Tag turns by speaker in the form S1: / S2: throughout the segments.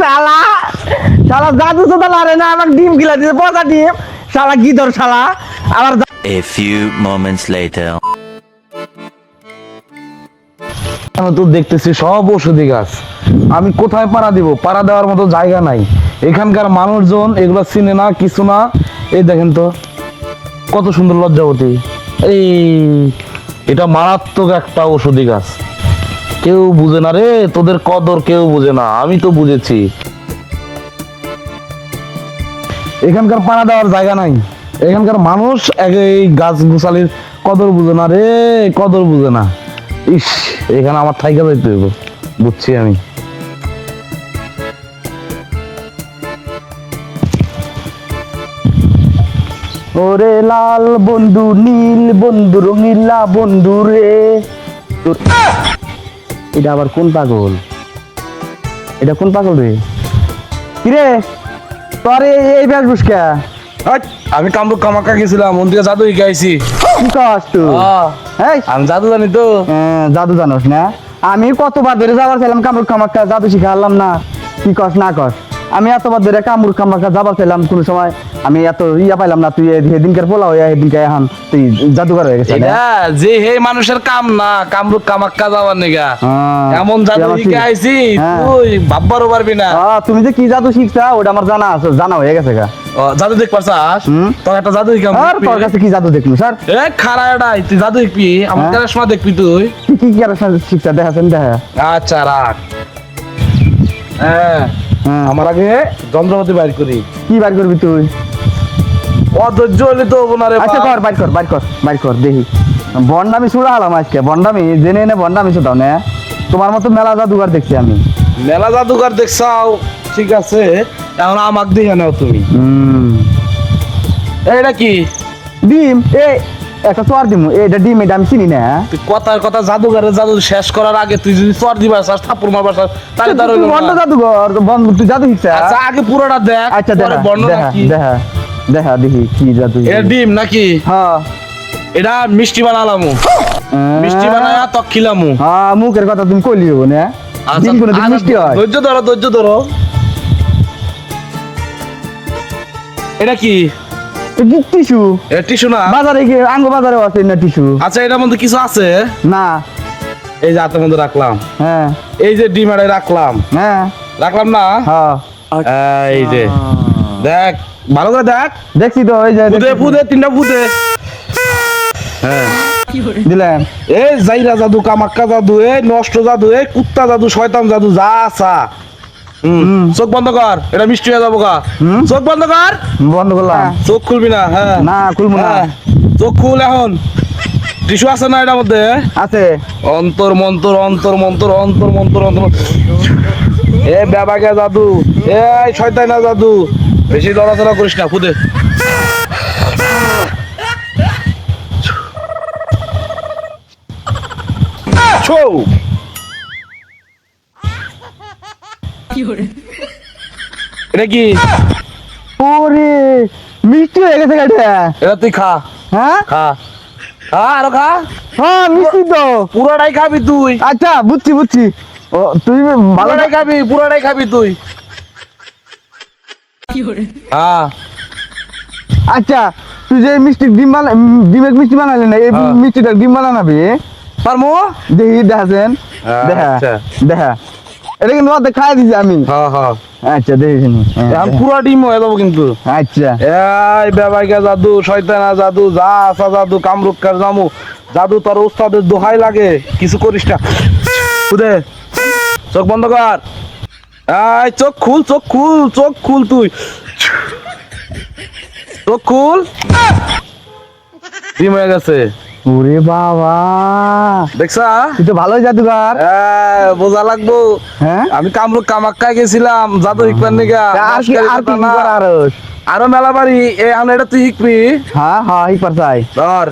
S1: শালা শালা জাদু তো লারে না আমাকে ডিম গিলা দিতে পচা ডিম। শালা গিদর শালা আবার
S2: A few moments later.
S3: আমি তো দেখতেছি সব ওষুধি গাছ। আমি কোথায় পাড়া দিব? পাড়া দেওয়ার মতো জায়গা নাই। এখানকার মানুষজন এগুলো চিনে না কিছু না। এই দেখেন তো। কত সুন্দর লজ্জাবতী এই, এটা মারাত্মক একটা ওষুধি গাছ। কেউ বুঝে না রে, তোদের কদর কেউ বুঝে না, আমি তো বুঝেছি। এখানকার পাড়া দেওয়ার জায়গা নাই। এখানকার মানুষ এই গাছ গোছালির কদর বুঝে না রে, কদর বুঝে না। ইস, এখানে আমার থাইকা যাইতে বুঝছি আমি। ওরে লাল বন্ধু নীল বন্ধু রঙিলা বন্ধু রে। এটা আবার কোন পাগল? এটা কোন পাগল রে? কিরে? তোর এই- এই ব্যাস বুসকা
S4: আমি কামরুক কামাক্কা গেছিলাম মন্দিরে জাদু শিখাইছি
S1: কি কস তুই? এই
S4: আমি জাদু জানি তো।
S1: হ্যাঁ, জাদু জানোস না? আমি কতবার ধরে যাবার চাইলাম কামরুক কামাক্কা জাদু শিখালাম না। কি কস না কস? আমি এতবার ধরে কামরুক কামাক্কা যাবার চাইলাম কোন সময়। আমি এত ইয়া পাইলাম না তুই সেদিনকার পোলা হইয়া সেদিনকে এখন তুই জাদুঘর হয়ে গেছে
S4: যে হে মানুষের কাম না কামরুক কামাক্কা যাবার নিগা।
S1: হ্যাঁ,
S4: এমন জাদু
S1: আমার
S4: শিখাইছি
S1: হ্যাঁ।
S4: তুই ভাববারও পারবি না।
S1: তুমি যে কি জাদু শিখছা ওটা আমার জানা আছে জানা হয়ে গেছে গা।
S4: জাদু দেখ পারছাস। তোর একটা জাদু শিখাম
S1: আর তোর কাছে কি জাদু দেখলু স্যার?
S4: এ খারা এটা তুই জাদু আমার
S1: হ্যাঁ।
S4: কাছে সময় দেখবি তুই।
S1: কি কি কি আর শিখছা দেখাছেন দেখা
S4: আচ্ছা রাখ। হ্যাঁ। আমার আগে যন্ত্রপাতি বাইর করি।
S1: কি বার করবি তুই?
S4: অধৈর্য হলে তো হব না রে
S1: আচ্ছা। কর বাইর কর বাইর কর বাইর কর দেখি। বন্ডামি ছুড়া হলাম আজকে বন্ডামি জেনে এনে বন্ডামি ছুটাও না। তোমার মতো মেলা জাদুঘর দেখছি আমি।
S4: মেলা জাদুঘর দেখছাও? ঠিক আছে এখন আমাক দেখে নাও তুমি। এটা কি?
S1: ডিম এ একটা চর দিমু এটা ডিম এটা আমি চিনি না
S4: তুই কথার কথা জাদুঘরের জাদু শেষ করার আগে তুই যদি চর দিবার চাস থাপ্পড় মারবার চাস তাহলে তার না।
S1: জাদুঘর বন্ধ তুই জাদু শিখছা
S4: আচ্ছা আগে পুরোটা দেখ
S1: আচ্ছা দেখা দেখা দেখা দেখা দেখি কি জাদু
S4: এটা ডিম নাকি?
S1: হ্যাঁ।
S4: এটা মিষ্টি বানালামু। মিষ্টি বানায়া তক খিলামু।
S1: হ্যাঁ মুখের কথা তুমি কইলি হব না? ডিম কোনো
S4: আচ্ছা,
S1: মিষ্টি হয়।
S4: ধৈর্য ধরো ধৈর্য ধরো। এটা কি?
S1: টিস্যু।
S4: টিস্যু না?
S1: বাজারে কি আঙ্গ বাজারে আছে না টিস্যু।
S4: আচ্ছা এটার মধ্যে কিছু আছে?
S1: না।
S4: এই যে হাতের মধ্যে রাখলাম।
S1: হ্যাঁ।
S4: এই যে ডিম রাখলাম।
S1: হ্যাঁ।
S4: রাখলাম না?
S1: হ্যাঁ।
S4: এই যে। দেখ ভালো করে দেখ।
S1: দেখছি তো ওই যে
S4: ফুদে। ফুদে তিনটা ফুদে। হ্যাঁ।
S1: দিলেন।
S4: এই জাইরা জাদু কামাক্কা জাদু এই নষ্ট জাদু এই কুত্তা জাদু শয়তান জাদু যা আসা চোখ বন্ধ কর এটা মিষ্টি হয়ে যাব গা। চোখ বন্ধ কর।
S1: বন্ধ করলাম।
S4: চোখ খুলবি না হ্যাঁ।
S1: না খুলবো না।
S4: হ্যাঁ, চোখ খুল এখন। টিস্যু আছে না এটার মধ্যে?
S1: আছে।
S4: অন্তর মন্তর অন্তর মন্তর অন্তর মন্তর অন্তর। এ ব্যাবাকে জাদু। এই শয়তানা জাদু। বেশি লড়াচড়া করিস না ফুদে ছৌ। এটা কি?
S1: ওরে মিষ্টি হয়ে গেছে গাড়িটা।
S4: এটা তুই খা।
S1: হ্যাঁ?
S4: খা। খা আরও খা।
S1: হ্যাঁ মিষ্টি তো।
S4: পুরোটাই খাবি তুই।
S1: আচ্ছা বুঝছি বুঝছি। ও তুই ভালো
S4: পুরোটাই খাবি পুরোটাই খাবি তুই। হ্যাঁ
S1: আচ্ছা তুই যে মিষ্টি ডিম বানা ডিমের মিষ্টি বানালি না এই
S4: হ্যাঁ।
S1: মিষ্টিটা ডিম বানাবি?
S4: পারমো?
S1: দেখি দেখাছেন? দেখা
S4: আচ্ছা।
S1: দেখা। এটা কিন্তু অর্ধেক খাই দিছি আমি।
S4: হ্যাঁ হ্যাঁ
S1: আচ্ছা দেখেছি
S4: এখন পুরো ডিম হয়ে যাব কিন্তু।
S1: আচ্ছা।
S4: এই বেবাইকা জাদু শয়তানা জাদু যা আসা জাদু কামরুক্কার জামু। জাদু তোর উস্তাদের দোহাই লাগে কিছু করিস না। খুদে চোখ বন্ধ কর। এই চোখ খুল চোখ খুল চোখ খুল তুই। চোখ খুল। ডিম হয়ে গেছে।
S1: ওরে বাবা।
S4: দেখছা?
S1: ভালোই জাদুঘর।
S4: বোঝা লাগবো।
S1: হ্যাঁ?
S4: আমি কামাক্কায় গেছিলাম জাদু শিখবার নিগা।
S1: আর
S4: মেলা বাড়ি। এখন এটা তুই শিখবি
S1: হ্যাঁ হ্যাঁ এই পারছাই
S4: ধর।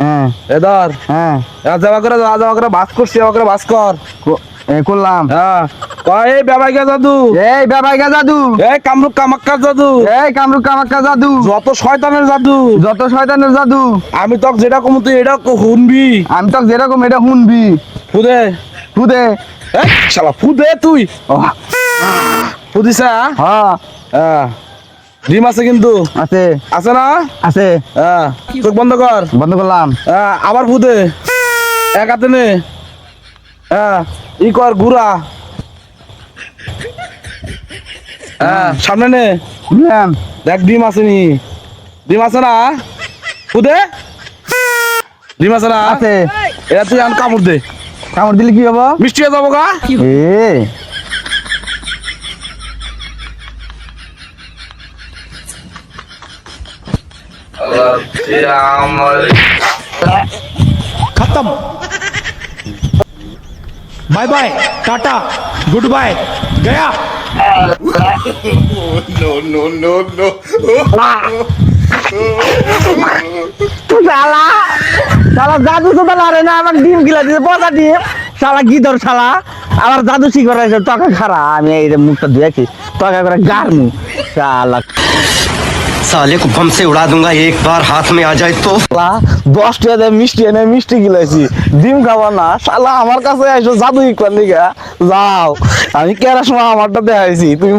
S1: হ্যাঁ।
S4: এ ধর।
S1: হ্যাঁ।
S4: জামা করে জামা করে বাস করছি জামা করে বাস কর।
S1: করলাম।
S4: হ্যাঁ। এই বেবাইকা জাদু?
S1: এই বেবাইগা জাদু?
S4: এই কামরূপ কামাক্কা জাদু।
S1: এই কামরুক কামাক্কা জাদু।
S4: যত শয়তানের জাদু।
S1: যত শয়তানের জাদু।
S4: আমি তোক যেটা কমু তুই এটা শুনবি
S1: আমি তো যেরকম এটা শুনবি
S4: ফুদে।
S1: খুদে
S4: এই শালা ফুদে তুই? ফুদিছা
S1: হ্যাঁ।
S4: হ্যাঁ ডিম আছে কিন্তু।
S1: আছে।
S4: আছে না?
S1: আছে।
S4: হ্যাঁ চোখ বন্ধ কর।
S1: বন্ধ করলাম।
S4: হ্যাঁ আবার ফুদে। এক হাতে নে। হ্যাঁ ই কর ঘুরা হ্যাঁ সামনে নে
S1: বুঝলাম
S4: দেখ ডিম আছে নি ডিম আছে না ফুদে ডিম আছে না
S1: আছে
S4: এটা তুই আন কামড় দে
S1: কামড় দিলে কি হবো
S4: মিষ্টি হয়ে যাবো গা
S1: এ
S5: खत्म bye bye tata goodbye गया
S1: শালা শালা জাদু তো লারে না আমার ডিম গিলা দিতে পচা ডিম শালা গিদর শালা আবার জাদু শিখ করাইছে টাকা খারা আমি এই মুখটা ধুয়েছি টাকা করে গারমু শালা
S6: साले को बम से उड़ा दूंगा एक बार हाथ में आ जाए तो
S4: শালা দশ টাকা দিয়ে মিষ্টি এনে মিষ্টি গিলাইছি ডিম খাবার না শালা আমার কাছে আইসো জাদু ইকবার লিগা যাও আমি কেরার সময় আমারটা দেখাইছি তুমি